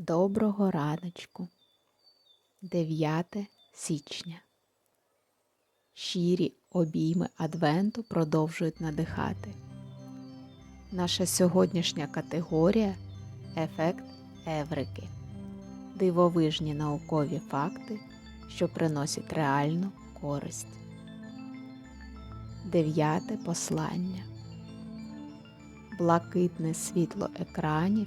Доброго раночку. 9 січня. Щирі обійми Адвенту продовжують надихати. Наша сьогоднішня категорія ефект Еврики. Дивовижні наукові факти, що приносять реальну користь. Дев'яте послання. Блакитне світло екранів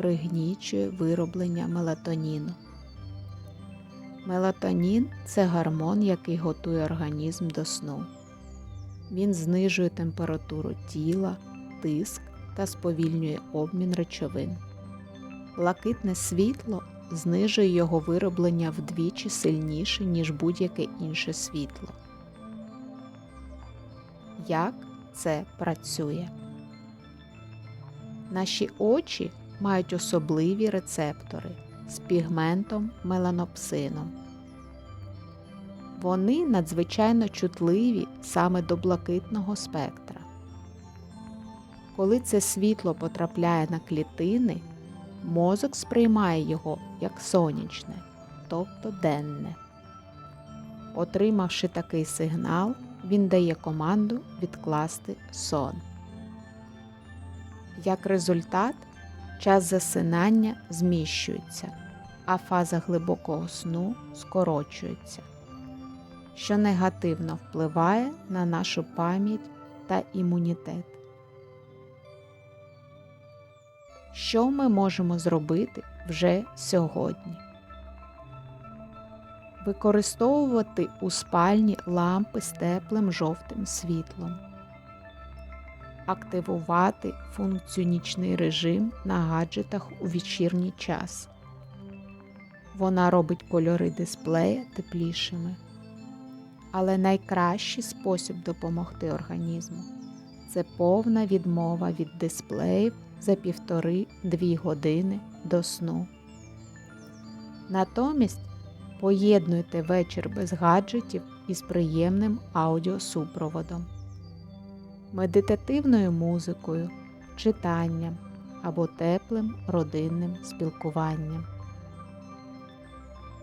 пригнічує вироблення мелатоніну. Мелатонін це гормон, який готує організм до сну. Він знижує температуру тіла, тиск та сповільнює обмін речовин. Блакитне світло знижує його вироблення вдвічі сильніше, ніж будь-яке інше світло. Як це працює? Наші очі мають особливі рецептори з пігментом меланопсином. Вони надзвичайно чутливі саме до блакитного спектра. Коли це світло потрапляє на клітини, мозок сприймає його як сонячне, тобто денне. Отримавши такий сигнал, він дає команду відкласти сон. Як результат, час засинання зміщується, а фаза глибокого сну скорочується, що негативно впливає на нашу пам'ять та імунітет. Що ми можемо зробити вже сьогодні? Використовувати у спальні лампи з теплим жовтим світлом активувати функцію нічний режим на гаджетах у вечірній час. Вона робить кольори дисплея теплішими. Але найкращий спосіб допомогти організму це повна відмова від дисплеїв за півтори-дві години до сну. Натомість поєднуйте вечір без гаджетів із приємним аудіосупроводом медитативною музикою, читанням або теплим родинним спілкуванням.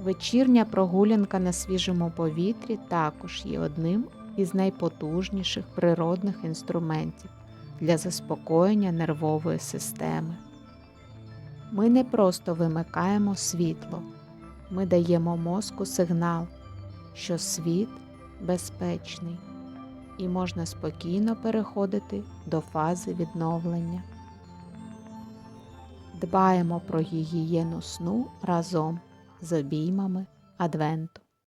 Вечірня прогулянка на свіжому повітрі також є одним із найпотужніших природних інструментів для заспокоєння нервової системи. Ми не просто вимикаємо світло, ми даємо мозку сигнал, що світ безпечний і можна спокійно переходити до фази відновлення. Дбаємо про гігієну сну разом з обіймами Адвенту.